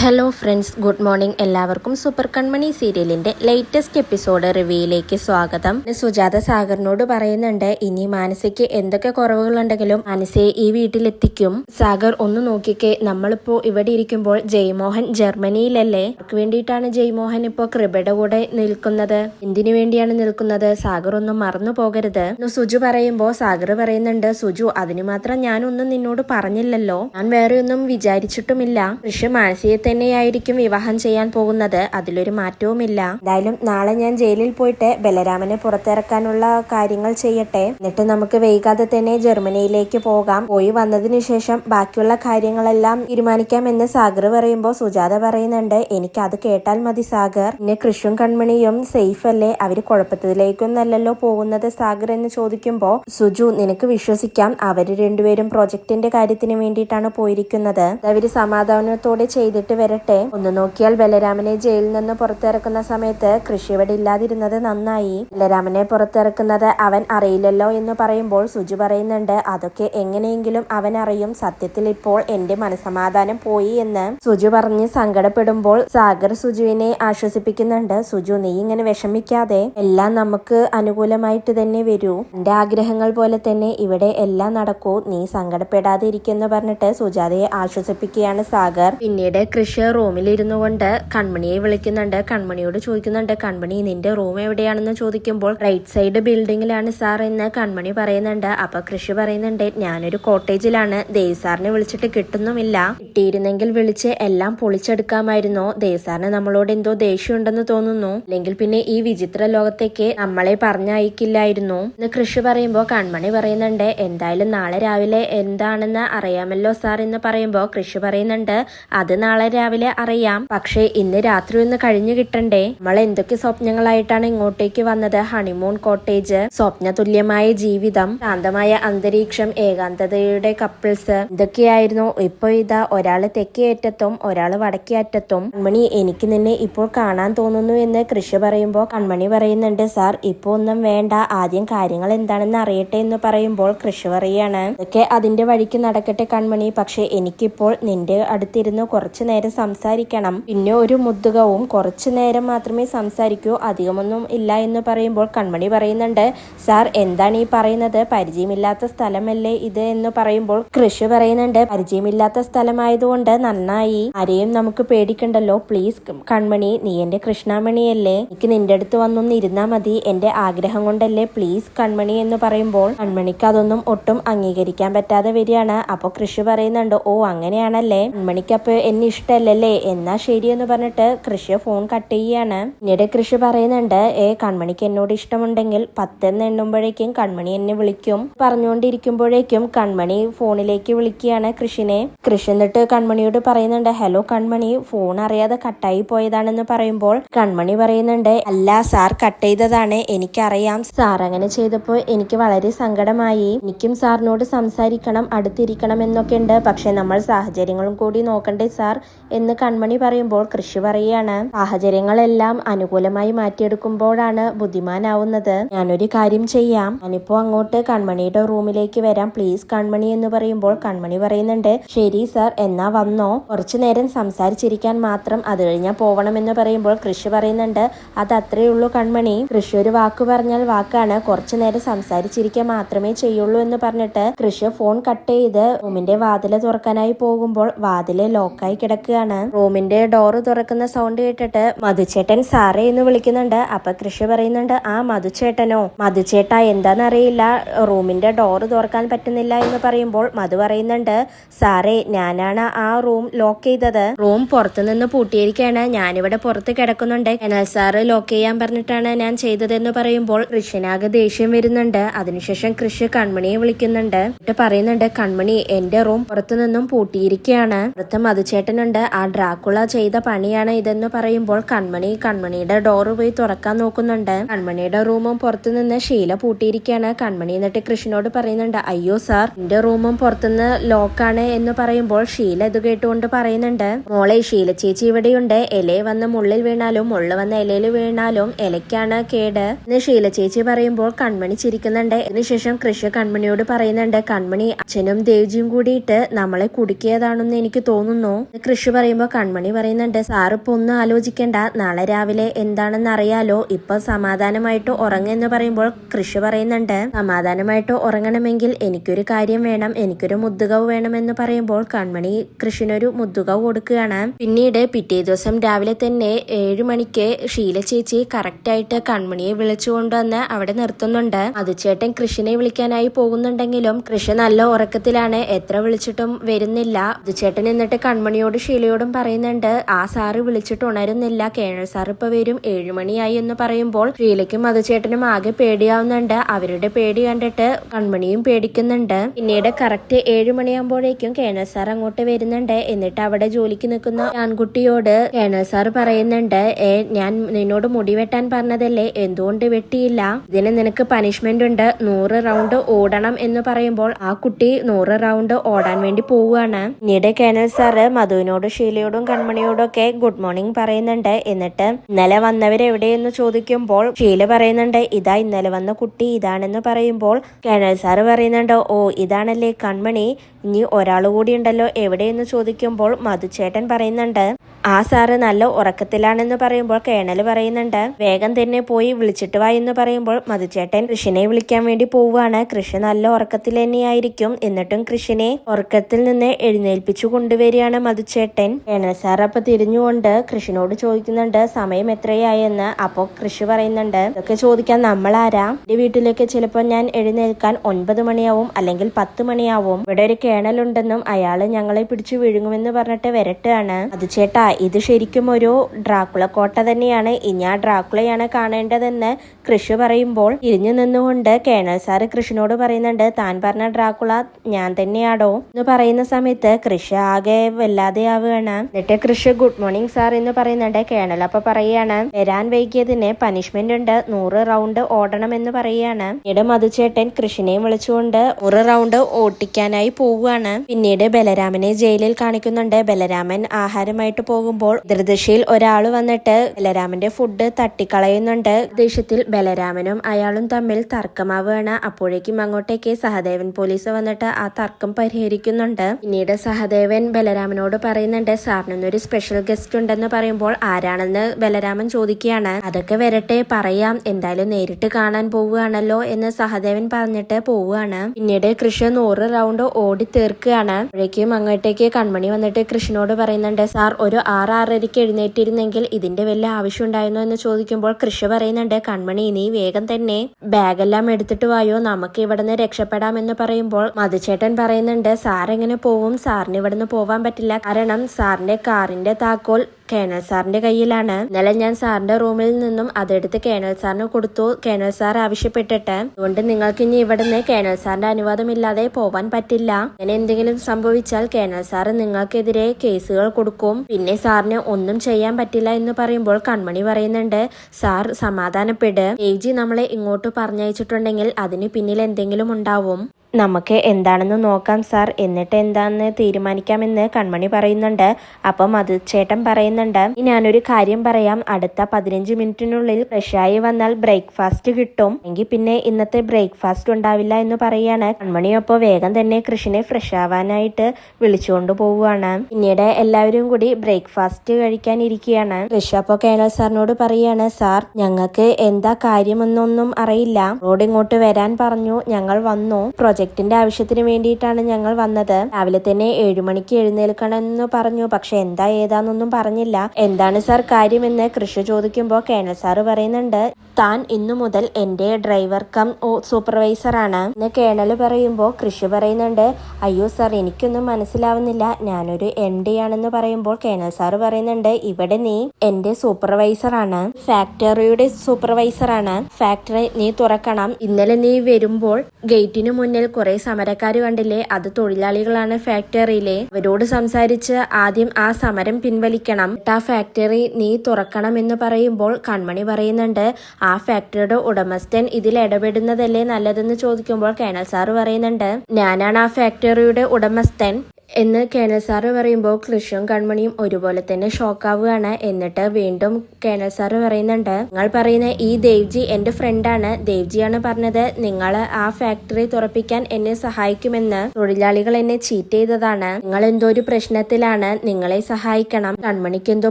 Hello friends good morning എല്ലാവർക്കും. Super Kanmani സീരിയലിന്റെ latest episode റിവ്യൂയിലേക്ക് സ്വാഗതം. സുജാത സാഗറിനോട് പറയുന്നുണ്ട് ഇനി മാനസയ്ക്ക് എന്തൊക്കെ കുറവുകളുണ്ടെങ്കിലും മാനസയെ ഈ വീട്ടിലെത്തിക്കും. സാഗർ ഒന്ന് നോക്കിക്കേ. നമ്മളിപ്പോ ഇവിടെ ഇരിക്കുമ്പോൾ ജയ്മോഹൻ ജർമ്മനിയിലല്ലേ? അവർക്ക് വേണ്ടിയിട്ടാണ് ജയ്മോഹൻ ഇപ്പോ കൃപയുടെ കൂടെ നിൽക്കുന്നത്. എന്തിനു വേണ്ടിയാണ് നിൽക്കുന്നത്? സാഗർ ഒന്നും മറന്നു പോകരുത്. സുജു പറയുമ്പോൾ സാഗർ പറയുന്നുണ്ട് സുജു അതിന് മാത്രം ഞാനൊന്നും നിന്നോട് പറഞ്ഞില്ലല്ലോ. ഞാൻ വേറെ ഒന്നും വിചാരിച്ചിട്ടുമില്ല. പക്ഷെ മാനസിയെ തന്നെയായിരിക്കും വിവാഹം ചെയ്യാൻ പോകുന്നത്. അതിലൊരു മാറ്റവുമില്ല. എന്തായാലും നാളെ ഞാൻ ജയിലിൽ പോയിട്ട് ബലരാമനെ പുറത്തിറക്കാനുള്ള കാര്യങ്ങൾ ചെയ്യട്ടെ. എന്നിട്ട് നമുക്ക് വൈകാതെ തന്നെ ജർമ്മനിയിലേക്ക് പോകാം. പോയി വന്നതിന് ശേഷം ബാക്കിയുള്ള കാര്യങ്ങളെല്ലാം തീരുമാനിക്കാം എന്ന് സാഗർ പറയുമ്പോൾ സുജാത പറയുന്നുണ്ട്. എനിക്ക് അത് കേട്ടാൽ മതി സാഗർ. പിന്നെ കൃഷും കൺമണിയും സേഫ് അല്ലേ? അവർ കുഴപ്പത്തിലേക്കൊന്നല്ലല്ലോ പോകുന്നത് സാഗർ എന്ന് ചോദിക്കുമ്പോൾ സുജു നിനക്ക് വിശ്വസിക്കാം. അവർ രണ്ടുപേരും പ്രൊജക്ടിന്റെ കാര്യത്തിന് വേണ്ടിയിട്ടാണ് പോയിരിക്കുന്നത്. അവർ സമാധാനത്തോടെ ചെയ്തിട്ട് വരട്ടെ. ഒന്ന് നോക്കിയാൽ ബലരാമനെ ജയിലിൽ നിന്ന് പുറത്തിറക്കുന്ന സമയത്ത് കൃഷി ഇവിടെ ഇല്ലാതിരുന്നത് നന്നായി. ബലരാമനെ പുറത്തിറക്കുന്നത് അവൻ അറിയില്ലല്ലോ എന്ന് പറയുമ്പോൾ സുജു പറയുന്നുണ്ട് അതൊക്കെ എങ്ങനെയെങ്കിലും അവൻ അറിയും. സത്യത്തിൽ ഇപ്പോൾ എന്റെ മനസമാധാനം പോയി എന്ന്. സുജു പറഞ്ഞ് സങ്കടപ്പെടുമ്പോൾ സാഗർ സുജുവിനെ ആശ്വസിപ്പിക്കുന്നുണ്ട് സുജു നീ ഇങ്ങനെ വിഷമിക്കാതെ എല്ലാം നമുക്ക് അനുകൂലമായിട്ട് തന്നെ വരൂ. എന്റെ ആഗ്രഹങ്ങൾ പോലെ തന്നെ ഇവിടെ എല്ലാം നടക്കൂ. നീ സങ്കടപ്പെടാതെ ഇരിക്കുന്നു പറഞ്ഞിട്ട് സുജാതയെ ആശ്വസിപ്പിക്കുകയാണ് സാഗർ. പിന്നീട് കൃഷി റൂമിലിരുന്നു കൊണ്ട് കൺമണിയെ വിളിക്കുന്നുണ്ട്. കൺമണിയോട് ചോദിക്കുന്നുണ്ട് കൺമണി നിന്റെ റൂം എവിടെയാണെന്ന് ചോദിക്കുമ്പോൾ റൈറ്റ് സൈഡ് ബിൽഡിങ്ങിലാണ് സാർ എന്ന് കൺമണി പറയുന്നുണ്ട്. അപ്പൊ കൃഷി പറയുന്നുണ്ട് ഞാനൊരു കോട്ടേജിലാണ് ദേവ് സാറിനെ വിളിച്ചിട്ട് കിട്ടുന്നുമില്ല. കിട്ടിയിരുന്നെങ്കിൽ വിളിച്ച് എല്ലാം പൊളിച്ചെടുക്കാമായിരുന്നു. ദേവ് സാറിന് നമ്മളോട് എന്തോ ദേഷ്യമുണ്ടെന്ന് തോന്നുന്നു. അല്ലെങ്കിൽ പിന്നെ ഈ വിചിത്ര ലോകത്തേക്ക് നമ്മളെ പറഞ്ഞയക്കില്ലായിരുന്നു. എന്ന് കൃഷി പറയുമ്പോൾ കൺമണി പറയുന്നുണ്ട് എന്തായാലും നാളെ രാവിലെ എന്താണെന്ന് അറിയാമല്ലോ സാർ എന്ന് പറയുമ്പോൾ കൃഷി പറയുന്നുണ്ട് അത് നാളെ രാവിലെ അറിയാം. പക്ഷേ ഇന്ന് രാത്രി ഒന്ന് കഴിഞ്ഞു കിട്ടണ്ടേ? നമ്മൾ എന്തൊക്കെ സ്വപ്നങ്ങളായിട്ടാണ് ഇങ്ങോട്ടേക്ക് വന്നത്? Honeymoon cottage. സ്വപ്ന തുല്യമായ ജീവിതം. ശാന്തമായ അന്തരീക്ഷം. ഏകാന്തതയുടെ കപ്പിൾസ്. ഇതൊക്കെയായിരുന്നു ഇപ്പൊ ഇതാ ഒരാൾ തെക്കേ അറ്റത്തും ഒരാൾ വടക്കേ അറ്റത്തും. കൺമണി എനിക്ക് നിന്നെ ഇപ്പോൾ കാണാൻ തോന്നുന്നു എന്ന് കൃഷി പറയുമ്പോൾ കൺമണി പറയുന്നുണ്ട് സാർ ഇപ്പൊ ഒന്നും വേണ്ട. ആദ്യം കാര്യങ്ങൾ എന്താണെന്ന് അറിയട്ടെ എന്ന് പറയുമ്പോൾ കൃഷി പറയാണ്. ഇതൊക്കെ അതിന്റെ വഴിക്ക് നടക്കട്ടെ കൺമണി. പക്ഷെ എനിക്കിപ്പോൾ നിന്റെ അടുത്തിരുന്ന് കുറച്ചു നേരം സംസാരിക്കണം. പിന്നെ ഒരു മുതുകവും കുറച്ചു നേരം മാത്രമേ സംസാരിക്കൂ. അധികമൊന്നും ഇല്ല എന്ന് പറയുമ്പോൾ കൺമണി പറയുന്നുണ്ട് സാർ എന്താണ് ഈ പറയുന്നത്? പരിചയമില്ലാത്ത സ്ഥലമല്ലേ ഇത്? എന്ന് പറയുമ്പോൾ കൃഷി പറയുന്നുണ്ട് പരിചയമില്ലാത്ത സ്ഥലമായതുകൊണ്ട് നന്നായി. ആരെയും നമുക്ക് പേടിക്കണ്ടല്ലോ. പ്ലീസ് കൺമണി നീ എന്റെ കൃഷ്ണാമണിയല്ലേ? എനിക്ക് നിന്റെ അടുത്ത് വന്നൊന്ന് ഇരുന്നാ മതി. എന്റെ ആഗ്രഹം കൊണ്ടല്ലേ? പ്ലീസ് കൺമണി എന്ന് പറയുമ്പോൾ കൺമണിക്ക് അതൊന്നും ഒട്ടും അംഗീകരിക്കാൻ പറ്റാതെ വരികയാണ്. അപ്പൊ കൃഷി പറയുന്നുണ്ട് ഓ അങ്ങനെയാണല്ലേ? കൺമണിക്ക് അപ്പൊ എന്നെ ഇഷ്ടമല്ലല്ലേ എന്നാ ശരിയെന്ന് പറഞ്ഞിട്ട് കൃഷി ഫോൺ കട്ട് ചെയ്യാണ്. പിന്നീട് കൃഷി പറയുന്നുണ്ട് ഏ കൺമണിക്ക് എന്നോട് ഇഷ്ടമുണ്ടെങ്കിൽ പത്തെന്ന് എണ്ണുമ്പോഴേക്കും കൺമണി എന്നെ വിളിക്കും. പറഞ്ഞുകൊണ്ടിരിക്കുമ്പോഴേക്കും കൺമണി ഫോണിലേക്ക് വിളിക്കുകയാണ് കൃഷിനെ കൃഷി എന്നിട്ട് കൺമണിയോട് പറയുന്നുണ്ട് ഹലോ കൺമണി ഫോൺ അറിയാതെ കട്ടായി പോയതാണെന്ന് പറയുമ്പോൾ കൺമണി പറയുന്നുണ്ട് അല്ല സാർ കട്ട് ചെയ്തതാണ് എനിക്കറിയാം. സാർ അങ്ങനെ ചെയ്തപ്പോൾ എനിക്ക് വളരെ സങ്കടമായി. എനിക്കും സാറിനോട് സംസാരിക്കണം അടുത്തിരിക്കണം എന്നൊക്കെ ഉണ്ട്. പക്ഷെ നമ്മൾ സാഹചര്യങ്ങളും കൂടി നോക്കണ്ടേ സാർ എന്ന് കൺമണി പറയുമ്പോൾ കൃഷി പറയുകയാണ്. സാഹചര്യങ്ങളെല്ലാം അനുകൂലമായി മാറ്റിയെടുക്കുമ്പോഴാണ് ബുദ്ധിമാനാവുന്നത്. ഞാനൊരു കാര്യം ചെയ്യാം. ഞാനിപ്പോ അങ്ങോട്ട് കൺമണിയുടെ റൂമിലേക്ക് വരാം. പ്ലീസ് കൺമണി എന്ന് പറയുമ്പോൾ കൺമണി പറയുന്നുണ്ട് ശരി സർ എന്നാ വന്നോ? കുറച്ചു നേരം സംസാരിച്ചിരിക്കാൻ മാത്രം അത് കഴിഞ്ഞാൽ പോവണമെന്ന് പറയുമ്പോൾ കൃഷി പറയുന്നുണ്ട്. അത് അത്രേ ഉള്ളൂ കൺമണി. കൃഷി ഒരു വാക്ക് പറഞ്ഞാൽ വാക്കാണ്. കുറച്ചു നേരം സംസാരിച്ചിരിക്കാൻ മാത്രമേ ചെയ്യുള്ളൂ എന്ന് പറഞ്ഞിട്ട് കൃഷി ഫോൺ കട്ട് ചെയ്ത് റൂമിന്റെ വാതിൽ തുറക്കാനായി പോകുമ്പോൾ വാതിൽ ലോക്കായി കിടക്കുകയാണ് റൂമിന്റെ ഡോറ് തുറക്കുന്ന സൗണ്ട് കേട്ടിട്ട് മധുചേട്ടൻ സാറേ എന്ന് വിളിക്കുന്നുണ്ട്. അപ്പൊ കൃഷി പറയുന്നുണ്ട് ആ മധുചേട്ടനോ? മധുചേട്ട എന്താണെന്നറിയില്ല. റൂമിന്റെ ഡോറ് തുറക്കാൻ പറ്റുന്നില്ല എന്ന് പറയുമ്പോൾ മധു പറയുന്നുണ്ട് സാറേ ഞാനാണ് ആ റൂം ലോക്ക് ചെയ്തത്. റൂം പുറത്തുനിന്ന് പൂട്ടിയിരിക്കുകയാണ്. ഞാനിവിടെ പുറത്ത് കിടക്കുന്നുണ്ട്. എന്നാൽ സാറ് ലോക്ക് ചെയ്യാൻ പറഞ്ഞിട്ടാണ് ഞാൻ ചെയ്തതെന്ന് പറയുമ്പോൾ കൃഷ്ണനാകെ ദേഷ്യം വരുന്നുണ്ട്. അതിനുശേഷം കൃഷി കൺമണിയെ വിളിക്കുന്നുണ്ട്. എന്നിട്ട് പറയുന്നുണ്ട് കൺമണി എന്റെ റൂം പുറത്തുനിന്നും പൂട്ടിയിരിക്കുകയാണ്. പുറത്ത് മധുചേട്ടനുണ്ട്. ആ ഡ്രാക്കുള ചെയ്ത പണിയാണ് ഇതെന്ന് പറയുമ്പോൾ കൺമണി കൺമണിയുടെ ഡോറ് പോയി തുറക്കാൻ നോക്കുന്നുണ്ട്. കൺമണിയുടെ റൂമും പുറത്തുനിന്ന് ശീല പൂട്ടിയിരിക്കുകയാണ്. കൺമണി എന്നിട്ട് കൃഷ്ണനോട് പറയുന്നുണ്ട് അയ്യോ സാർ എന്റെ റൂമും പുറത്തുനിന്ന് ലോക്കാണ് എന്ന് പറയുമ്പോൾ ഷീല ഇത് കേട്ടുകൊണ്ട് പറയുന്നുണ്ട് മോളെ ഷീല ചേച്ചി ഇവിടെയുണ്ട്. ഇല വന്ന് മുള്ളിൽ വീണാലും മുള്ളു വന്ന് ഇലയിൽ വീണാലും ഇലയ്ക്കാണ് കേട് എന്ന് ഷീല ചേച്ചി പറയുമ്പോൾ കൺമണി ചിരിക്കുന്നുണ്ട്. അതിനുശേഷം കൃഷ്ണ കൺമണിയോട് പറയുന്നുണ്ട് കൺമണി അച്ഛനും ദേവ്ജിയും കൂടിയിട്ട് നമ്മളെ കുടുക്കിയതാണെന്ന് എനിക്ക് തോന്നുന്നു കൃഷി പറയുമ്പോൾ കൺമണി പറയുന്നുണ്ട് സാർ ഇപ്പോൾ ഒന്നും ആലോചിക്കേണ്ട. നാളെ രാവിലെ എന്താണെന്ന് അറിയാലോ ഇപ്പൊ സമാധാനമായിട്ട് ഉറങ്ങെന്ന് പറയുമ്പോൾ കൃഷി പറയുന്നുണ്ട്. സമാധാനമായിട്ട് ഉറങ്ങണമെങ്കിൽ എനിക്കൊരു കാര്യം വേണം. എനിക്കൊരു മുദ്దుകവ് വേണമെന്ന് പറയുമ്പോൾ കൺമണി കൃഷിനൊരു മുദ്దుകവ് കൊടുക്കുകയാണ്. പിന്നീട് പിറ്റേ ദിവസം രാവിലെ തന്നെ ഏഴു മണിക്ക് ഷീല ചേച്ചി കറക്റ്റായിട്ട് കൺമണിയെ വിളിച്ചുകൊണ്ടുവന്ന് അവിടെ നിർത്തുന്നുണ്ട്. മധുച്ചേട്ടൻ കൃഷിനെ വിളിക്കാനായി പോകുന്നുണ്ടെങ്കിലും കൃഷി നല്ല ഉറക്കത്തിലാണ്. എത്ര വിളിച്ചിട്ടും വരുന്നില്ല. മധുച്ചേട്ടൻ എന്നിട്ട് കൺമണിയോട് ഷീലയോടും പറയുന്നുണ്ട് ആ സാറ് വിളിച്ചിട്ട് ഉണരുന്നില്ല. കേണൽ സാർ ഇപ്പൊ വരും. ഏഴുമണിയായി എന്ന് പറയുമ്പോൾ ഷീലയ്ക്കും മധുചേട്ടനും ആകെ പേടിയാവുന്നുണ്ട്. അവരുടെ പേടി കണ്ടിട്ട് കൺമണിയും പേടിക്കുന്നുണ്ട്. പിന്നീട് കറക്റ്റ് ഏഴുമണിയാകുമ്പോഴേക്കും കേണൽ സാർ അങ്ങോട്ട് വരുന്നുണ്ട്. എന്നിട്ട് അവിടെ ജോലിക്ക് നിൽക്കുന്ന ആൺകുട്ടിയോട് കേണൽ സാർ പറയുന്നുണ്ട് ഏ ഞാൻ നിന്നോട് മുടി വെട്ടാൻ പറഞ്ഞതല്ലേ? എന്തുകൊണ്ട് വെട്ടിയില്ല? ഇതിന് നിനക്ക് പനിഷ്മെന്റ് ഉണ്ട്. നൂറ് റൗണ്ട് ഓടണം എന്ന് പറയുമ്പോൾ ആ കുട്ടി നൂറ് റൗണ്ട് ഓടാൻ വേണ്ടി പോവുകയാണ്. പിന്നീട് കേണൽ സാറ് മധുവിനോട് ഷീലയോടും കൺമണിയോടും ഒക്കെ ഗുഡ് മോർണിംഗ് പറയുന്നുണ്ട്. എന്നിട്ട് ഇന്നലെ വന്നവരെവിടെയെന്ന് ചോദിക്കുമ്പോൾ ഷീല പറയുന്നുണ്ട് ഇതാ ഇന്നലെ വന്ന കുട്ടി ഇതാണെന്ന് പറയുമ്പോൾ കേണൽ സാറ് പറയുന്നുണ്ട് ഓ ഇതാണല്ലേ കൺമണി? ഇനി ഒരാൾ കൂടി ഉണ്ടല്ലോ എവിടെയെന്ന് ചോദിക്കുമ്പോൾ മധുചേട്ടൻ പറയുന്നുണ്ട് ആ സാറ് നല്ല ഉറക്കത്തിലാണെന്ന് പറയുമ്പോൾ കേണൽ പറയുന്നുണ്ട്. വേഗം തന്നെ പോയി വിളിച്ചിട്ട് വാ എന്ന് പറയുമ്പോൾ മധുചേട്ടൻ കൃഷിനെ വിളിക്കാൻ വേണ്ടി പോവുകയാണ്. കൃഷി നല്ല ഉറക്കത്തിൽ തന്നെയായിരിക്കും. എന്നിട്ടും കൃഷിനെ ഉറക്കത്തിൽ നിന്ന് എഴുന്നേൽപ്പിച്ചു കൊണ്ടുവരികയാണ് മധുചേട്ടൻ. കേണൽ സാർ അപ്പൊ തിരിഞ്ഞുകൊണ്ട് കൃഷിനോട് ചോദിക്കുന്നുണ്ട് സമയം എത്രയായെന്ന്? അപ്പോ കൃഷി പറയുന്നുണ്ട് ഇതൊക്കെ ചോദിക്കാൻ നമ്മളാരാ? എന്റെ വീട്ടിലേക്ക് ചിലപ്പോൾ ഞാൻ എഴുന്നേൽക്കാൻ ഒൻപത് മണിയാവും അല്ലെങ്കിൽ പത്ത് മണിയാവും. ഇവിടെ ഒരു കേണലുണ്ടെന്നും അയാൾ ഞങ്ങളെ പിടിച്ചു വിഴുങ്ങുമെന്ന് പറഞ്ഞിട്ട് വരട്ടാണ്. അത് ചേട്ടാ ഇത് ശരിക്കും ഒരു ഡ്രാക്കുള കോട്ട തന്നെയാണ്. ഇനി ആ ഡ്രാക്കുളയാണ് കാണേണ്ടതെന്ന് കൃഷി പറയുമ്പോൾ ഇരിഞ്ഞു നിന്നുകൊണ്ട് കേണൽ സാറ് കൃഷിനോട് പറയുന്നുണ്ട് താൻ പറഞ്ഞ ഡ്രാക്കുള ഞാൻ തന്നെയാടോ? എന്ന് പറയുന്ന സമയത്ത് കൃഷി ആകെ വല്ലാതെ ആവുകയാണ്. എന്നിട്ട് കൃഷി ഗുഡ് മോർണിംഗ് സാർ എന്ന് പറയുന്നുണ്ട് കേണൽ അപ്പൊ പറയാണ് വരാൻ വൈകിയതിന് പനിഷ്മെന്റ് ഉണ്ട് നൂറ് റൗണ്ട് ഓടണം എന്ന് പറയാണ് ഇട മധുചേട്ടൻ കൃഷിനെയും വിളിച്ചുകൊണ്ട് നൂറ് റൗണ്ട് ഓട്ടിക്കാനായി പോവുകയാണ്. പിന്നീട് ബലരാമനെ ജയിലിൽ കാണിക്കുന്നുണ്ട്. ബലരാമൻ ആഹാരമായിട്ട് പോകുമ്പോൾ എതിർദിശയിൽ ഒരാൾ വന്നിട്ട് ബലരാമന്റെ ഫുഡ് തട്ടിക്കളയുന്നുണ്ട്. ദേഷ്യത്തിൽ ബലരാമനും അയാളും തമ്മിൽ തർക്കമാവുകയാണ്. അപ്പോഴേക്കും അങ്ങോട്ടേക്ക് സഹദേവൻ പോലീസ് വന്നിട്ട് ആ തർക്കം പരിഹരിക്കുന്നുണ്ട്. പിന്നീട് സഹദേവൻ ബലരാമനോട് പറയുന്നുണ്ട് സാറിനൊന്നൊരു സ്പെഷ്യൽ ഗസ്റ്റ് ഉണ്ടെന്ന് പറയുമ്പോൾ ആരാണെന്ന് ബലരാമൻ ചോദിക്കുകയാണ്. അതൊക്കെ വരട്ടെ പറയാം. എന്തായാലും നേരിട്ട് കാണാൻ പോവുകയാണല്ലോ എന്ന് സഹദേവൻ പറഞ്ഞിട്ട് പോവുകയാണ്. പിന്നീട് കൃഷി നൂറ് റൗണ്ട് ഓടി തീർക്കുകയാണ്. അപ്പോഴേക്കും അങ്ങോട്ടേക്ക് കൺമണി വന്നിട്ട് കൃഷ്ണനോട് പറയുന്നുണ്ട് സാർ ഒരു ആറ് ആറരയ്ക്ക് എഴുന്നേറ്റിരുന്നെങ്കിൽ ഇതിന്റെ വല്ല ആവശ്യം ഉണ്ടായിരുന്നോ എന്ന് ചോദിക്കുമ്പോൾ കൃഷി പറയുന്നുണ്ട് കൺമണി നീ വേഗം തന്നെ ബാഗെല്ലാം എടുത്തിട്ട് വായോ നമുക്ക് ഇവിടുന്ന് രക്ഷപ്പെടാമെന്ന് പറയുമ്പോൾ മധുചേട്ടൻ പറയുന്നുണ്ട് സാർ എങ്ങനെ പോവും? സാറിന് ഇവിടുന്ന് പോവാൻ പറ്റില്ല. കാരണം സാറിന്റെ കാറിന്റെ താക്കോൽ കേണൽ സാറിന്റെ കയ്യിലാണ്. ഇന്നലെ ഞാൻ സാറിന്റെ റൂമിൽ നിന്നും അതെടുത്ത് കേണൽ സാറിന് കൊടുത്തു. കേണൽ സാർ ആവശ്യപ്പെട്ടിട്ട് അതുകൊണ്ട് നിങ്ങൾക്ക് ഇനി ഇവിടുന്ന് കേണൽ സാറിന്റെ അനുവാദമില്ലാതെ പോവാൻ പറ്റില്ല. അങ്ങനെ എന്തെങ്കിലും സംഭവിച്ചാൽ കേണൽ സാർ നിങ്ങൾക്കെതിരെ കേസുകൾ കൊടുക്കും. പിന്നെ സാറിന് ഒന്നും ചെയ്യാൻ പറ്റില്ല എന്ന് പറയുമ്പോൾ കൺമണി പറയുന്നുണ്ട് സാർ സമാധാനപ്പെട്. ദേവ്ജി നമ്മളെ ഇങ്ങോട്ട് പറഞ്ഞയച്ചിട്ടുണ്ടെങ്കിൽ അതിന് പിന്നിൽ എന്തെങ്കിലും ഉണ്ടാവും. നമുക്ക് എന്താണെന്ന് നോക്കാം സാർ. എന്നിട്ട് എന്താണെന്ന് തീരുമാനിക്കാമെന്ന് കൺമണി പറയുന്നുണ്ട്. അപ്പം അത് ചേട്ടൻ പറയുന്നുണ്ട്. "ഇനി ഞാനൊരു കാര്യം പറയാം. അടുത്ത പതിനഞ്ച് മിനിറ്റിനുള്ളിൽ ഫ്രഷായി വന്നാൽ ബ്രേക്ക്ഫാസ്റ്റ് കിട്ടും. എങ്കിൽ പിന്നെ ഇന്നത്തെ ബ്രേക്ക്ഫാസ്റ്റ് ഉണ്ടാവില്ല എന്ന് പറയാണ് കൺമണിയൊപ്പം വേഗം തന്നെ കൃഷിനെ ഫ്രഷ് ആവാനായിട്ട് വിളിച്ചുകൊണ്ട് പോവുകയാണ്. പിന്നീട് എല്ലാവരും കൂടി ബ്രേക്ക്ഫാസ്റ്റ് കഴിക്കാൻ ഇരിക്കുകയാണ്. കൃഷി അപ്പോൾ കേണൽ സാറിനോട് പറയാണ് സാർ ഞങ്ങൾക്ക് എന്താ കാര്യമെന്നൊന്നും അറിയില്ല. റോഡ് ഇങ്ങോട്ട് വരാൻ പറഞ്ഞു. ഞങ്ങൾ വന്നു. പ്രൊജക്ടിന്റെ ആവശ്യത്തിന് വേണ്ടിയിട്ടാണ് ഞങ്ങൾ വന്നത്. രാവിലെ തന്നെ ഏഴു മണിക്ക് എഴുന്നേൽക്കണമെന്ന് പറഞ്ഞു. പക്ഷെ എന്താ ഏതാന്നൊന്നും പറഞ്ഞില്ല. എന്താണ് സാർ കാര്യമെന്ന് കൃഷി ചോദിക്കുമ്പോൾ കേണൽ സാറ് പറയുന്നുണ്ട്. താൻ ഇന്നു മുതൽ എന്റെ ഡ്രൈവർ കം സൂപ്പർവൈസർ ആണ് എന്ന് കേണൽ പറയുമ്പോൾ കൃഷി പറയുന്നുണ്ട്. അയ്യോ സാർ എനിക്കൊന്നും മനസ്സിലാവുന്നില്ല. ഞാനൊരു എം ഡി ആണെന്ന് പറയുമ്പോൾ കേണൽ സാറ് പറയുന്നുണ്ട് ഇവിടെ നീ എന്റെ സൂപ്പർവൈസർ ആണ് ഫാക്ടറിയുടെ സൂപ്പർവൈസർ ആണ് ഫാക്ടറി നീ തുറക്കണം. ഇന്നലെ നീ വരുമ്പോൾ ഗേറ്റിന് മുന്നിൽ കുറെ സമരക്കാർ കണ്ടില്ലേ? അത് തൊഴിലാളികളാണ് ഫാക്ടറിയിലെ. അവരോട് സംസാരിച്ച് ആദ്യം ആ സമരം പിൻവലിക്കണം. ആ ഫാക്ടറി നീ തുറക്കണം എന്ന് പറയുമ്പോൾ കൺമണി പറയുന്നുണ്ട് ആ ഫാക്ടറിയുടെ ഉടമസ്ഥൻ ഇതിൽ ഇടപെടുന്നതല്ലേ നല്ലതെന്ന് ചോദിക്കുമ്പോൾ കേണൽ സാർ പറയുന്നുണ്ട് ഞാനാണ് ആ ഫാക്ടറിയുടെ ഉടമസ്ഥൻ. എന്ന് കേണൽ സാറ് പറയുമ്പോൾ കൃഷിയും കൺമണിയും ഒരുപോലെ തന്നെ ഷോക്കാവുകയാണ്. എന്നിട്ട് വീണ്ടും കേണൽ സാറ് പറയുന്നുണ്ട് നിങ്ങൾ പറയുന്ന ഈ ദേവ്ജി എന്റെ ഫ്രണ്ടാണ് ദേവ്ജിയാണ് പറഞ്ഞത് നിങ്ങൾ ആ ഫാക്ടറി തുറപ്പിക്കാൻ എന്നെ സഹായിക്കുമെന്ന്. തൊഴിലാളികൾ എന്നെ ചീറ്റ് ചെയ്തതാണ്. നിങ്ങൾ എന്തോ ഒരു പ്രശ്നത്തിലാണ്. നിങ്ങളെ സഹായിക്കണം. കൺമണിക്ക് എന്തോ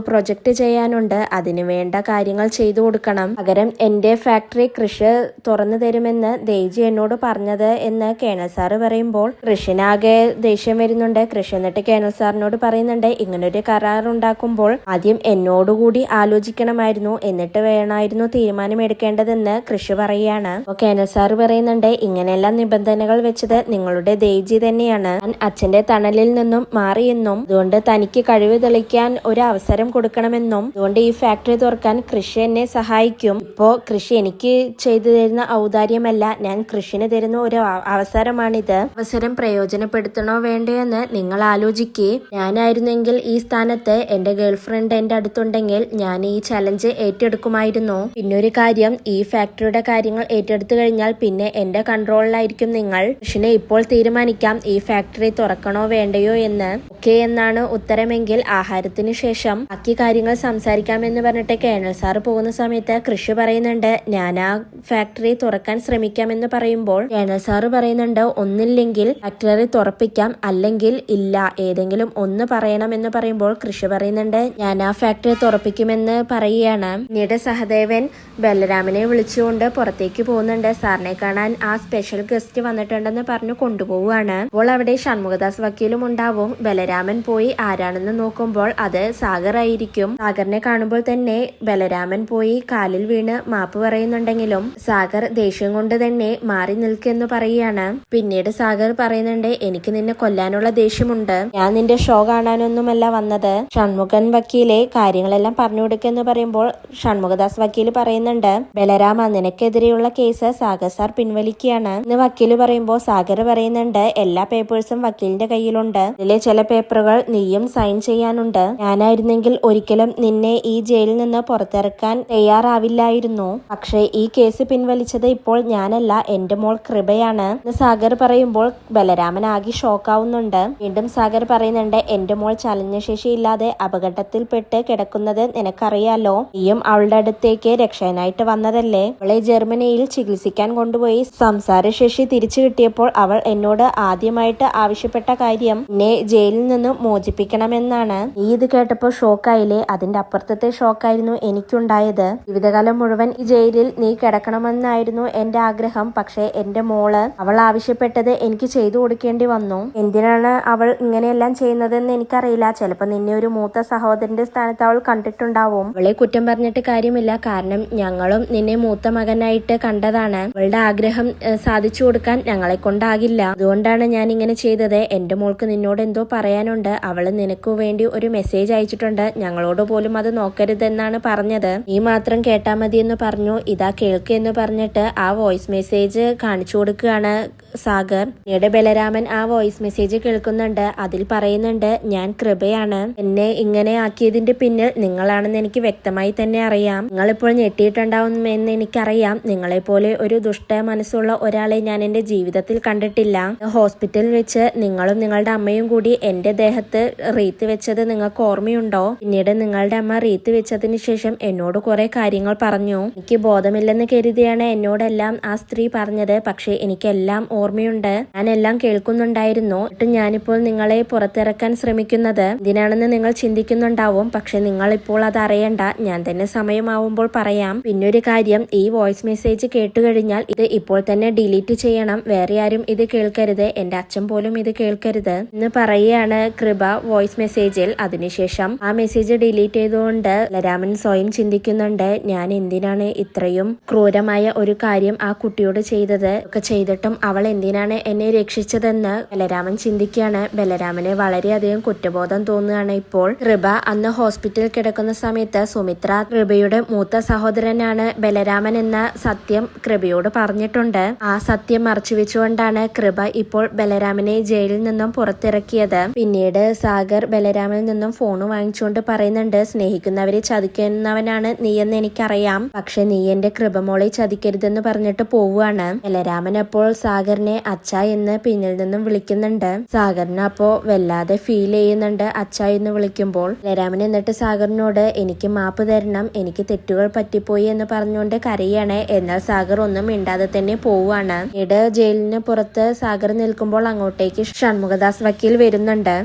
പ്രൊജക്ട് ചെയ്യാനുണ്ട്. അതിനു വേണ്ട കാര്യങ്ങൾ ചെയ്തു കൊടുക്കണം. പകരം എന്റെ ഫാക്ടറി കൃഷി തുറന്നു തരുമെന്ന് ദേവ്ജി എന്നോട് പറഞ്ഞത് എന്ന് കേണൽ സാറ് പറയുമ്പോൾ കൃഷിനാകെ ദേഷ്യം വരുന്നുണ്ട്. കൃഷി എന്നിട്ട് കേണൽ സാറിനോട് പറയുന്നുണ്ട്. ഇങ്ങനൊരു കരാർ ഉണ്ടാക്കുമ്പോൾ ആദ്യം എന്നോടുകൂടി ആലോചിക്കണമായിരുന്നു. എന്നിട്ട് വേണമായിരുന്നു തീരുമാനം എടുക്കേണ്ടതെന്ന് കൃഷി പറയുകയാണ്. കേണൽ സാറ് പറയുന്നുണ്ട് ഇങ്ങനെയെല്ലാം നിബന്ധനകൾ വെച്ചത് നിങ്ങളുടെ ദേവ്ജി തന്നെയാണ്. ഞാൻ അച്ഛന്റെ തണലിൽ നിന്നും മാറിയെന്നും അതുകൊണ്ട് തനിക്ക് കഴിവ് തെളിക്കാൻ ഒരു അവസരം കൊടുക്കണമെന്നും അതുകൊണ്ട് ഈ ഫാക്ടറി തുറക്കാൻ കൃഷി എന്നെ സഹായിക്കും. ഇപ്പോ കൃഷി എനിക്ക് ചെയ്തു തരുന്ന ഔദാര്യമല്ല ഞാൻ കൃഷിന് തരുന്ന ഒരു അവസരമാണിത്. അവസരം പ്രയോജനപ്പെടുത്തണോ വേണ്ടോ എന്ന് നിങ്ങൾ ആലോചിക്കേ ഞാനായിരുന്നെങ്കിൽ ഈ സ്ഥാനത്ത് എന്റെ ഗേൾഫ്രണ്ട് എന്റെ അടുത്തുണ്ടെങ്കിൽ ഞാൻ ഈ ചലഞ്ച് ഏറ്റെടുക്കുമായിരുന്നു? പിന്നൊരു കാര്യം ഈ ഫാക്ടറിയുടെ കാര്യങ്ങൾ ഏറ്റെടുത്തു കഴിഞ്ഞാൽ പിന്നെ എന്റെ കൺട്രോളിലായിരിക്കും നിങ്ങൾ. കൃഷിനെ ഇപ്പോൾ തീരുമാനിക്കാം ഈ ഫാക്ടറി തുറക്കണോ വേണ്ടയോ എന്ന്. ഓക്കെ എന്നാണ് ഉത്തരമെങ്കിൽ ആഹാരത്തിന് ശേഷം. ബാക്കി കാര്യങ്ങൾ സംസാരിക്കാമെന്ന് പറഞ്ഞിട്ട് കേണൽ സാർ പോകുന്ന സമയത്ത് കൃഷി പറയുന്നുണ്ട്. ഞാൻ ആ ഫാക്ടറി തുറക്കാൻ ശ്രമിക്കാമെന്ന് പറയുമ്പോൾ കേണൽ സാറ് പറയുന്നുണ്ട് ഒന്നില്ലെങ്കിൽ ഫാക്ടറി തുറപ്പിക്കാം അല്ലെങ്കിൽ ഇല്ല ഏതെങ്കിലും ഒന്ന് പറയണം എന്ന് പറയുമ്പോൾ കൃഷി പറയുന്നുണ്ട്. ഞാൻ ആ ഫാക്ടറി തുറപ്പിക്കുമെന്ന് പറയുകയാണ്. പിന്നീട് സഹദേവൻ ബലരാമനെ വിളിച്ചുകൊണ്ട് പുറത്തേക്ക് പോകുന്നുണ്ട്. സാറിനെ കാണാൻ ആ സ്പെഷ്യൽ ഗസ്റ്റ് വന്നിട്ടുണ്ടെന്ന് പറഞ്ഞു കൊണ്ടുപോവുകയാണ്. അപ്പോൾ അവിടെ ഷൺമുഖദാസ് വക്കീലും ഉണ്ടാവും. ബലരാമൻ പോയി ആരാണെന്ന് നോക്കുമ്പോൾ അത് സാഗർ ആയിരിക്കും. സാഗറിനെ കാണുമ്പോൾ തന്നെ ബലരാമൻ പോയി കാലിൽ വീണ് മാപ്പ് പറയുന്നുണ്ടെങ്കിലും സാഗർ ദേഷ്യം കൊണ്ട് തന്നെ മാറി നിൽക്കെന്ന് പറയുകയാണ്. പിന്നീട് സാഗർ പറയുന്നുണ്ട് എനിക്ക് നിന്നെ കൊല്ലാനുള്ള ദേഷ്യമുണ്ട് ഞാൻ നിന്റെ ഷോ കാണാനൊന്നുമല്ല വന്നത്. ഷൺമുഖൻ വക്കീലെ കാര്യങ്ങളെല്ലാം പറഞ്ഞു കൊടുക്കെന്ന് പറയുമ്പോൾ ഷൺമുഖദാസ് വക്കീൽ പറയുന്നുണ്ട് ബലരാമ നിനക്കെതിരെയുള്ള കേസ് സാഗർ സാർ പിൻവലിക്കുകയാണ്. എന്ന് വക്കീൽ പറയുമ്പോൾ സാഗർ പറയുന്നുണ്ട് എല്ലാ പേപ്പേഴ്സും വക്കീലിന്റെ കയ്യിലുണ്ട്. ഇതിലെ ചില പേപ്പറുകൾ നീയും സൈൻ ചെയ്യാനുണ്ട്. ഞാനായിരുന്നെങ്കിൽ ഒരിക്കലും നിന്നെ ഈ ജയിലിൽ നിന്ന് പുറത്തിറക്കാൻ തയ്യാറാവില്ലായിരുന്നു. പക്ഷേ ഈ കേസ് പിൻവലിച്ചത് ഇപ്പോൾ ഞാനല്ല എന്റെ മോൾ കൃപയാണ്. എന്ന് സാഗർ പറയുമ്പോൾ ബലരാമൻ ആകെ ഷോക്കാവുന്നുണ്ട് വീണ്ടും സാഗർ പറയുന്നുണ്ട് എന്റെ മോൾ ചലനശേഷി ഇല്ലാതെ അപകടത്തിൽപ്പെട്ട് കിടക്കുന്നത് നിനക്കറിയാലോ? നീയും അവളുടെ അടുത്തേക്ക് രക്ഷകനായിട്ട് വന്നതല്ലേ? അവളെ ജർമ്മനിയിൽ ചികിത്സിക്കാൻ കൊണ്ടുപോയി സംസാരശേഷി തിരിച്ചു കിട്ടിയപ്പോൾ അവൾ എന്നോട് ആദ്യമായിട്ട് ആവശ്യപ്പെട്ട കാര്യം എന്നെ ജയിലിൽ നിന്നും മോചിപ്പിക്കണമെന്നാണ്. നീ ഇത് കേട്ടപ്പോൾ ഷോക്കായില്ലേ? അതിന്റെ അപ്പുറത്തെ ഷോക്കായിരുന്നു എനിക്കുണ്ടായത്. ജീവിതകാലം മുഴുവൻ ഈ ജയിലിൽ നീ കിടക്കണമെന്നായിരുന്നു എന്റെ ആഗ്രഹം. പക്ഷേ എന്റെ മോൾ അവൾ ആവശ്യപ്പെട്ടത് എനിക്ക് ചെയ്തു കൊടുക്കേണ്ടി വന്നു. എന്തിനാണ് അവൾ ഇങ്ങനെയെല്ലാം ചെയ്യുന്നതെന്ന് എനിക്കറിയില്ല. ചിലപ്പോൾ നിന്നെ ഒരു മൂത്ത സഹോദരന്റെ സ്ഥാനത്ത് അവൾ കണ്ടിട്ടുണ്ടാവും. അവളെ കുറ്റം പറഞ്ഞിട്ട് കാര്യമില്ല. കാരണം ഞങ്ങളും നിന്നെ മൂത്ത മകനായിട്ട് കണ്ടതാണ്. അവളുടെ ആഗ്രഹം സാധിച്ചു കൊടുക്കാൻ ഞങ്ങളെ കൊണ്ടാകില്ല അതുകൊണ്ടാണ് ഞാൻ ഇങ്ങനെ ചെയ്തത്. എന്റെ മോൾക്ക് നിന്നോട് എന്തോ പറയാനുണ്ട്. അവൾ നിനക്ക് വേണ്ടി ഒരു മെസ്സേജ് അയച്ചിട്ടുണ്ട്. ഞങ്ങളോട് പോലും അത് നോക്കരുതെന്നാണ് പറഞ്ഞത്. നീ മാത്രം കേട്ടാ മതി എന്ന് പറഞ്ഞു. ഇതാ കേൾക്ക് എന്ന് പറഞ്ഞിട്ട് ആ വോയിസ് മെസ്സേജ് കാണിച്ചു കൊടുക്കുകയാണ്. സാഗർ. പിന്നീട് ബലരാമൻ ആ വോയിസ് മെസ്സേജ് കേൾക്കുന്നുണ്ട്. അതിൽ പറയുന്നുണ്ട് ഞാൻ കൃപയാണ്. എന്നെ ഇങ്ങനെ ആക്കിയതിന്റെ പിന്നിൽ നിങ്ങളാണെന്ന് എനിക്ക് വ്യക്തമായി തന്നെ അറിയാം. നിങ്ങളിപ്പോൾ ഞെട്ടിയിട്ടുണ്ടാവുമെന്ന് എനിക്കറിയാം. നിങ്ങളെ പോലെ ഒരു ദുഷ്ട മനസ്സുള്ള ഒരാളെ ഞാൻ എന്റെ ജീവിതത്തിൽ കണ്ടിട്ടില്ല. ഹോസ്പിറ്റലിൽ വെച്ച് നിങ്ങളും നിങ്ങളുടെ അമ്മയും കൂടി എന്റെ ദേഹത്ത് റീത്ത് വെച്ചത് നിങ്ങൾക്ക് ഓർമ്മയുണ്ടോ? പിന്നീട് നിങ്ങളുടെ അമ്മ റീത്ത് വെച്ചതിന് ശേഷം എന്നോട് കുറെ കാര്യങ്ങൾ പറഞ്ഞു. എനിക്ക് ബോധമില്ലെന്ന് കരുതിയാണ് എന്നോടെല്ലാം ആ സ്ത്രീ പറഞ്ഞത്. പക്ഷേ എനിക്കെല്ലാം ഓർമ്മയുണ്ട്. ഞാൻ എല്ലാം കേൾക്കുന്നുണ്ടായിരുന്നു. എന്നിട്ടും ഞാനിപ്പോൾ നിങ്ങളെ പുറത്തിറക്കാൻ ശ്രമിക്കുന്നത് എന്തിനാണെന്ന് നിങ്ങൾ ചിന്തിക്കുന്നുണ്ടാവും. പക്ഷെ നിങ്ങൾ ഇപ്പോൾ അത് അറിയണ്ട. ഞാൻ തന്നെ സമയമാവുമ്പോൾ പറയാം. പിന്നൊരു കാര്യം ഈ വോയിസ് മെസ്സേജ് കേട്ടുകഴിഞ്ഞാൽ ഇത് ഇപ്പോൾ തന്നെ ഡിലീറ്റ് ചെയ്യണം. വേറെ ആരും ഇത് കേൾക്കരുത്. എന്റെ അച്ഛൻ പോലും ഇത് കേൾക്കരുത്. എന്ന് പറയുകയാണ് കൃപ വോയിസ് മെസ്സേജിൽ. അതിനുശേഷം ആ മെസ്സേജ് ഡിലീറ്റ് ചെയ്തുകൊണ്ട് രാമൻ സ്വയം ചിന്തിക്കുന്നുണ്ട്. ഞാൻ എന്തിനാണ് ഇത്രയും ക്രൂരമായ ഒരു കാര്യം ആ കുട്ടിയോട് ചെയ്തത്? ഒക്കെ ചെയ്തിട്ടും അവൾ എന്തിനാണ് എന്നെ രക്ഷിച്ചതെന്ന് ബലരാമൻ ചിന്തിക്കുകയാണ്. ബലരാമന് വളരെയധികം കുറ്റബോധം തോന്നുകയാണ് ഇപ്പോൾ. കൃപ അന്ന് ഹോസ്പിറ്റലിൽ കിടക്കുന്ന സമയത്ത് സുമിത്ര കൃപയുടെ മൂത്ത സഹോദരനാണ് ബലരാമൻ എന്ന സത്യം കൃപയോട് പറഞ്ഞിട്ടുണ്ട്. ആ സത്യം മറച്ചുവെച്ചുകൊണ്ടാണ് കൃപ ഇപ്പോൾ ബലരാമനെ ജയിലിൽ നിന്നും പുറത്തിറക്കിയത്. പിന്നീട് സാഗർ ബലരാമനിൽ നിന്നും ഫോൺ വാങ്ങിച്ചുകൊണ്ട് പറയുന്നുണ്ട് സ്നേഹിക്കുന്നവരെ ചതിക്കുന്നവനാണ് നീയെന്ന് എനിക്കറിയാം. പക്ഷെ നീ എന്റെ കൃപമോളെ ചതിക്കരുതെന്ന് പറഞ്ഞിട്ട് പോവുകയാണ്. ബലരാമൻ അപ്പോൾ സാഗർ സാഗറിനെ അച്ഛ എന്ന് പിന്നിൽ നിന്നും വിളിക്കുന്നുണ്ട്. സാഗറിന് അപ്പോ വല്ലാതെ ഫീൽ ചെയ്യുന്നുണ്ട് അച്ഛ എന്ന് വിളിക്കുമ്പോൾ. ബലരാമൻ എന്നിട്ട് സാഗറിനോട് എനിക്ക് മാപ്പ് തരണം എനിക്ക് തെറ്റുകൾ പറ്റിപ്പോയി എന്ന് പറഞ്ഞുകൊണ്ട് കരയാണ്. എന്നാൽ സാഗർ ഒന്നും മിണ്ടാതെ തന്നെ പോവുകയാണ്. ഇട ജയിലിന് പുറത്ത് സാഗർ നിൽക്കുമ്പോൾ അങ്ങോട്ടേക്ക് ഷൺമുഖദാസ് വക്കീൽ വരുന്നുണ്ട്.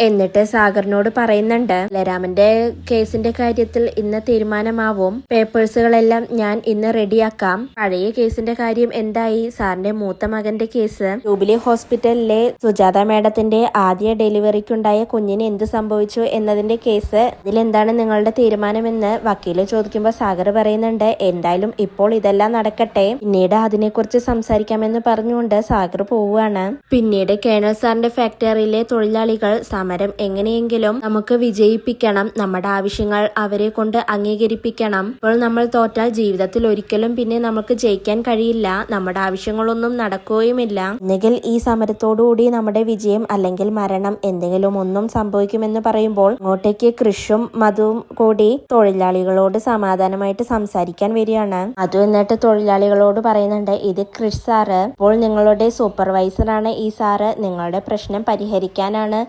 എന്നിട്ട് സാഗറിനോട് പറയുന്നുണ്ട് ബലരാമന്റെ കേസിന്റെ കാര്യത്തിൽ ഇന്ന് തീരുമാനമാവും. പേപ്പേഴ്സുകളെല്ലാം ഞാൻ ഇന്ന് റെഡിയാക്കാം. പഴയ കേസിന്റെ കാര്യം എന്തായി? സാറിന്റെ മൂത്ത മകന്റെ കേസ്. ജൂബിലി ഹോസ്പിറ്റലിലെ സുജാത മേഡത്തിന്റെ ആദ്യ ഡെലിവറിക്കുണ്ടായ കുഞ്ഞിന് എന്ത് സംഭവിച്ചു എന്നതിന്റെ കേസ്? ഇതിലെന്താണ് നിങ്ങളുടെ തീരുമാനമെന്ന് വക്കീൽ ചോദിക്കുമ്പോൾ സാഗർ പറയുന്നുണ്ട് എന്തായാലും ഇപ്പോൾ ഇതെല്ലാം നടക്കട്ടെ. പിന്നീട് അതിനെക്കുറിച്ച് സംസാരിക്കാമെന്ന് പറഞ്ഞുകൊണ്ട് സാഗർ പോവുകയാണ്. പിന്നീട് കേണൽ സാറിന്റെ ഫാക്ടറിയിലെ തൊഴിലാളികൾ സമരം എങ്ങനെയെങ്കിലും നമുക്ക് വിജയിപ്പിക്കണം. നമ്മുടെ ആവശ്യങ്ങൾ അവരെ കൊണ്ട് അംഗീകരിപ്പിക്കണം. ഇപ്പോൾ നമ്മൾ തോറ്റാൽ ജീവിതത്തിൽ ഒരിക്കലും പിന്നെ നമുക്ക് ജയിക്കാൻ കഴിയില്ല. നമ്മുടെ ആവശ്യങ്ങളൊന്നും നടക്കുകയുമില്ല. ഒന്നുകിൽ ഈ സമരത്തോടുകൂടി നമ്മുടെ വിജയം അല്ലെങ്കിൽ മരണം എന്തെങ്കിലും ഒന്നും സംഭവിക്കുമെന്ന് പറയുമ്പോൾ അങ്ങോട്ടേക്ക് കൃഷും മധുവും കൂടി തൊഴിലാളികളോട് സമാധാനമായിട്ട് സംസാരിക്കാൻ വരികയാണ്. അത് എന്നിട്ട് തൊഴിലാളികളോട് പറയുന്നുണ്ട് ഇത് ക്രിഷ് സാറ്. ഇപ്പോൾ നിങ്ങളുടെ സൂപ്പർവൈസറാണ് ഈ സാറ്. നിങ്ങളുടെ പ്രശ്നം പരിഹരിക്കാനാണ്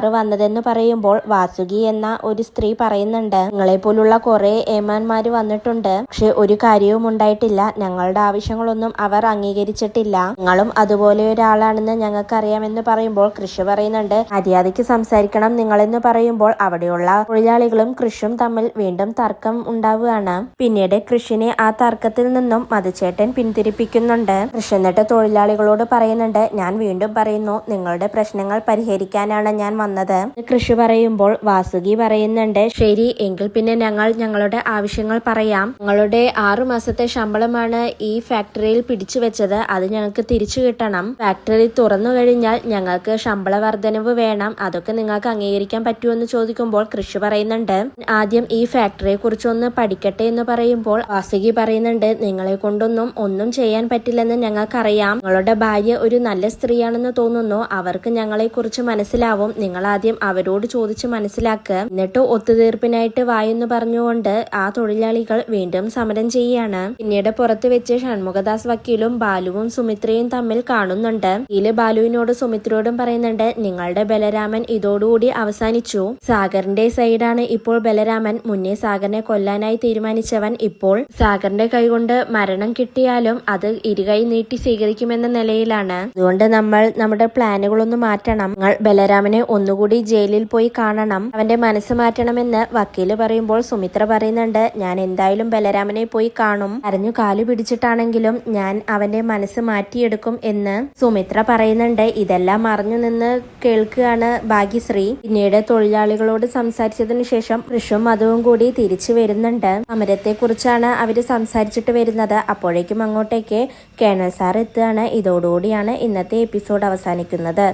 സാറ് വന്നതെന്ന് പറയുമ്പോൾ വാസുകി എന്ന ഒരു സ്ത്രീ പറയുന്നുണ്ട് നിങ്ങളെ പോലുള്ള കുറെ ഏമാന്മാര് വന്നിട്ടുണ്ട്. പക്ഷെ ഒരു കാര്യവും ഉണ്ടായിട്ടില്ല. ഞങ്ങളുടെ ആവശ്യങ്ങളൊന്നും അവർ അംഗീകരിച്ചിട്ടില്ല. നിങ്ങളും അതുപോലെ ഒരാളാണെന്ന് ഞങ്ങൾക്ക് അറിയാമെന്ന് പറയുമ്പോൾ കൃഷി പറയുന്നുണ്ട്. മര്യാദയ്ക്ക് സംസാരിക്കണം നിങ്ങളെന്ന് പറയുമ്പോൾ അവിടെയുള്ള തൊഴിലാളികളും കൃഷും തമ്മിൽ വീണ്ടും തർക്കം ഉണ്ടാവുകയാണ്. പിന്നീട് കൃഷിനെ ആ തർക്കത്തിൽ നിന്നും മധുചേട്ടൻ പിന്തിരിപ്പിക്കുന്നുണ്ട്. കൃഷി എന്നിട്ട് തൊഴിലാളികളോട് പറയുന്നുണ്ട് ഞാൻ വീണ്ടും പറയുന്നു നിങ്ങളുടെ പ്രശ്നങ്ങൾ പരിഹരിക്കാനാണ് ഞാൻ വന്നത്. കൃഷി പറയുമ്പോൾ വാസുകി പറയുന്നുണ്ട് ശരി എങ്കിൽ പിന്നെ ഞങ്ങൾ ഞങ്ങളുടെ ആവശ്യങ്ങൾ പറയാം. ഞങ്ങളുടെ ആറു മാസത്തെ ശമ്പളമാണ് ഈ ഫാക്ടറിയിൽ പിടിച്ചു വെച്ചത്. അത് ഞങ്ങൾക്ക് തിരിച്ചു കിട്ടണം. ഫാക്ടറി തുറന്നു കഴിഞ്ഞാൽ ഞങ്ങൾക്ക് ശമ്പള വർധനവ് വേണം. അതൊക്കെ നിങ്ങൾക്ക് അംഗീകരിക്കാൻ പറ്റുമെന്ന് ചോദിക്കുമ്പോൾ കൃഷി പറയുന്നുണ്ട്. ആദ്യം ഈ ഫാക്ടറിയെ കുറിച്ചൊന്ന് പഠിക്കട്ടെ എന്ന് പറയുമ്പോൾ വാസുകി പറയുന്നുണ്ട് നിങ്ങളെ കൊണ്ടൊന്നും ഒന്നും ചെയ്യാൻ പറ്റില്ലെന്ന് ഞങ്ങൾക്കറിയാം. നിങ്ങളുടെ ഭാര്യ ഒരു നല്ല സ്ത്രീയാണെന്ന് തോന്നുന്നു. അവർക്ക് ഞങ്ങളെ കുറിച്ച് മനസ്സിലാവും. നിങ്ങൾ ആദ്യം അവരോട് ചോദിച്ച് മനസ്സിലാക്കുക എന്നിട്ട് ഒത്തുതീർപ്പിനായിട്ട് വായെന്ന് പറഞ്ഞുകൊണ്ട് ആ തൊഴിലാളികൾ വീണ്ടും സമരം ചെയ്യാണ്. പിന്നീട് പുറത്തു വെച്ച് ഷൺമുഖദാസ് വക്കീലും ബാലുവും സുമിത്രയും തമ്മിൽ കാണുന്നുണ്ട്. ഇതിൽ ബാലുവിനോട് സുമിത്രയോടും പറയുന്നുണ്ട് നിങ്ങളുടെ ബലരാമൻ ഇതോടുകൂടി അവസാനിച്ചു. സാഗറിന്റെ സൈഡാണ് ഇപ്പോൾ ബലരാമൻ. മുന്നേ സാഗറിനെ കൊല്ലാനായി തീരുമാനിച്ചവൻ ഇപ്പോൾ സാഗറിന്റെ കൈകൊണ്ട് മരണം കിട്ടിയാലും അത് ഇരുകൈ നീട്ടി സ്വീകരിക്കുമെന്ന നിലയിലാണ്. അതുകൊണ്ട് നമ്മൾ നമ്മുടെ പ്ലാനുകളൊന്നും മാറ്റണം. നിങ്ങൾ ബലരാമനെ ഒന്നുകൂടി ജയിലിൽ പോയി കാണണം. അവന്റെ മനസ്സ് മാറ്റണമെന്ന് വക്കീൽ പറയുമ്പോൾ സുമിത്ര പറയുന്നുണ്ട് ഞാൻ എന്തായാലും ബലരാമനെ പോയി കാണും. അറിഞ്ഞു കാലു പിടിച്ചിട്ടാണെങ്കിലും ഞാൻ അവന്റെ മനസ്സ് മാറ്റിയെടുക്കും എന്ന് സുമിത്ര പറയുന്നുണ്ട്. ഇതെല്ലാം അറിഞ്ഞു നിന്ന് കേൾക്കുകയാണ് ഭാഗ്യശ്രീ. പിന്നീട് തൊഴിലാളികളോട് സംസാരിച്ചതിനു ശേഷം ഋഷും മധുവും കൂടി തിരിച്ചു വരുന്നുണ്ട്. സമരത്തെ കുറിച്ചാണ് അവർ സംസാരിച്ചിട്ട് വരുന്നത്. അപ്പോഴേക്കും അങ്ങോട്ടേക്ക് കേണൽ സാർ എത്തുകയാണ്. ഇതോടുകൂടിയാണ് ഇന്നത്തെ എപ്പിസോഡ് അവസാനിക്കുന്നത്.